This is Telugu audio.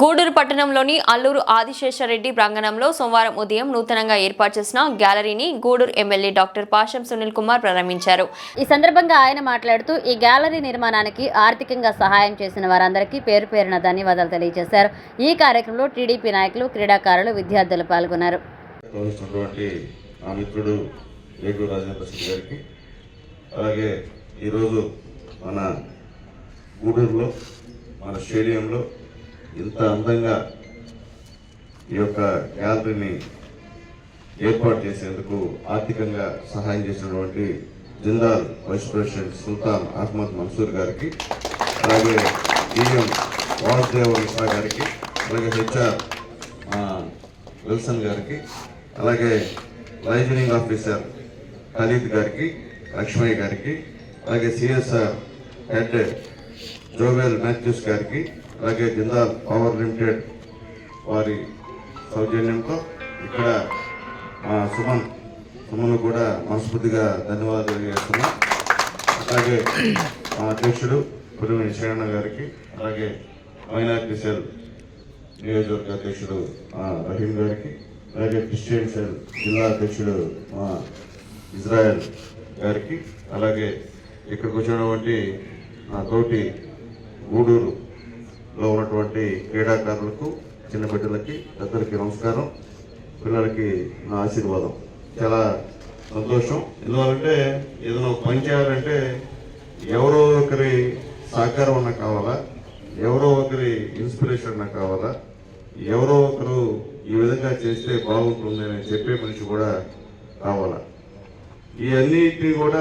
గూడూరు పట్టణంలోని అల్లూరు ఆదిశేషరెడ్డి ప్రాంగణంలో సోమవారం ఉదయం నూతనంగా ఏర్పాటు చేసిన గ్యాలరీని గూడూరు ఎమ్మెల్యే డాక్టర్ పాషం సునీల్ కుమార్ ప్రారంభించారు. ఈ సందర్భంగా ఆయన మాట్లాడుతూ ఈ గ్యాలరీ నిర్మాణానికి ఆర్థికంగా సహాయం చేసిన వారందరికీ పేరు పేరున ధన్యవాదాలు తెలియజేశారు. ఈ కార్యక్రమంలో టీడీపీ నాయకులు క్రీడాకారులు విద్యార్థులు పాల్గొన్నారు. అలాగే ఈరోజు మన గూడూరులో మన స్టేడియంలో ఇంత అందంగా ఈ యొక్క గ్యాలరీని ఏర్పాటు చేసేందుకు ఆర్థికంగా సహాయం చేసినటువంటి జిందాల్ వైస్ ప్రెసిడెంట్ సుల్తాన్ అహ్మద్ మన్సూర్ గారికి అలాగే ఈఎం వాసుదేవ మిశ్రా గారికి అలాగే హెచ్ఆర్ విల్సన్ గారికి అలాగే లైజనింగ్ ఆఫీసర్ ఖలీద్ గారికి లక్ష్మయ్య గారికి అలాగే సిఎస్ఆర్ హెడ్ జోవెల్ మాథ్యూస్ గారికి అలాగే జిందాల్ పవర్ లిమిటెడ్ వారి సౌజన్యంతో ఇక్కడ మా సుమన్ సుమన్ కూడా మనస్ఫూర్తిగా ధన్యవాదాలు చేస్తున్నాం అలాగే మా అధ్యక్షుడు పులిమిని శరణ గారికి అలాగే మైనార్టీ సెల్ నియోజకవర్గ అధ్యక్షుడు రహీం గారికి అలాగే క్రిస్టియన్ సెల్ జిల్లా అధ్యక్షుడు మా ఇజ్రాయెల్ గారికి అలాగే ఇక్కడికి వచ్చినటువంటి నా తోటి గూడూరు ఉన్నటువంటి క్రీడాకారులకు చిన్న బిడ్డలకి పెద్దలకి నమస్కారం. పిల్లలకి నా ఆశీర్వాదం. చాలా సంతోషం. ఎందువల్లంటే ఏదైనా ఒక పని చేయాలంటే ఎవరో ఒకరి సహకారం నాకు కావాలా? ఎవరో ఒకరి ఇన్స్పిరేషన్ నాకు కావాలా? ఎవరో ఒకరు ఈ విధంగా చేస్తే బాగుంటుంది అని చెప్పే మనిషి కూడా కావాలా? ఈ కూడా